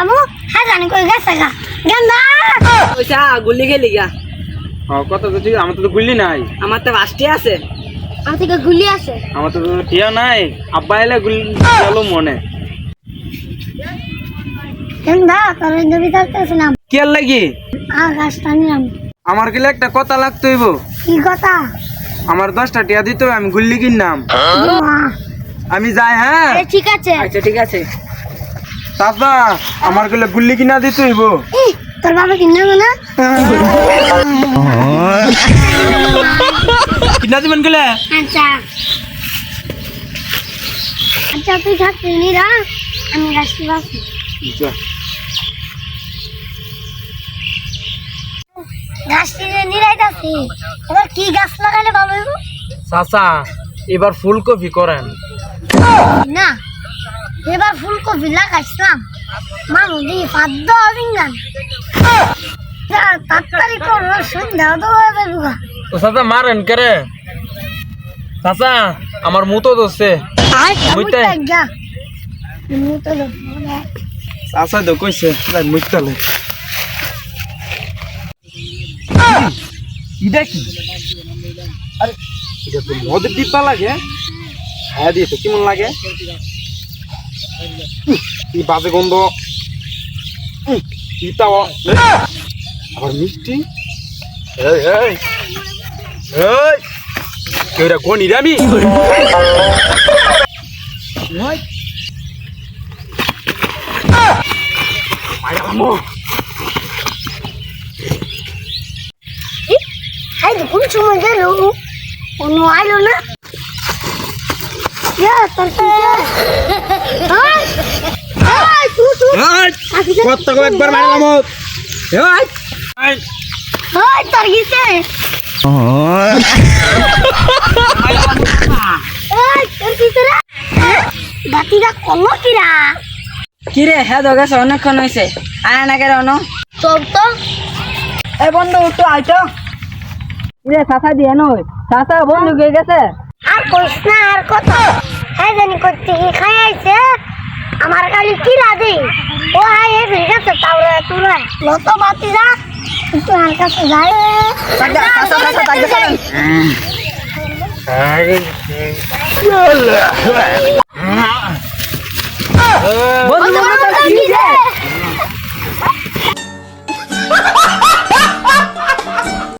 আমু হ্যাঁ জানি কই গেছে গা। গেন্দা! ওইটা গুলি খেলি গা। ও কত তো ঠিক আমার তো গুলি নাই। আমার তো আছে। আমার থেকে গুলি আছে। আমার তো টিয়া নাই। আব্বা এলে গুলি গেল মনে। গেন্দা তোর থাকতেছিলাম কি আর লাগি? আকাশটা নিলাম। আমার গেলে একটা কথা লাগতো হইব। কি কথা? আমার দশটা টিয়া দিতে আমি গুল্লি কিনলাম। আমি যাই হ্যাঁ। ঠিক আছে। আচ্ছা ঠিক আছে। চাচা আমার গেলে গুল্লি কিনা দিতে হইব। তোর বাবা কিনে না? কিনা দিবেন গেলে? আচ্ছা। আচ্ছা তুই থাকবি নিরা আমি গাছটি বাসি গাছটি যে নিরাইতাছি এবার কি গাছ লাগালে ভালো হইব? চাচা এবার ফুলকপি করেন। না এবার ফুলকপি লাগাইছিলাম। মানুষ দিয়ে পাদ্য অভিজ্ঞান তাড়াতাড়ি করো সন্ধ্যা তো হয়ে যাবে ও চাচা মারেন কেরে? চাচা আমার মুতো দোষে বুঝতে? চাচা তো কইছে কি? আরে এটা তো মদের ডিব্বা লাগে হ্যাঁ? কেমন লাগে? কি বাজে গন্ধ? উহ, কি তাও? আবার মিষ্টি? এই এই! এই! কেউ এটা গনি রে আমি? নয়। মায়া আমো। এই তো কোন সময় গেল। কোনো আইলো না। ইয়া তোর কি হাই হাই তু তু আকি কত টাকা একবার মারলাম এই এই। হাই তোর এই তোর কি রে? বাতিটা কলো কিরা? কি রে হ্যাঁ তো অনেকক্ষণ হয়েছে আয় না কেন অন? তো। এ বন্ধু একটু আইতো রে চাচা দিয়ে নই? চাচা বন্ধু গিয়ে গেছে? আর কইস না আর কত? হ্যাঁ জানি করতে কি খাই আইছে। আমার খালি কিরা দে ও হাই এ ঠিক আছে তাওরে তুলে লত বাতি যা একটু আর কাছে যাই চাচা চাচা চাচা তাকে চলেন বন্ধু বন্ধু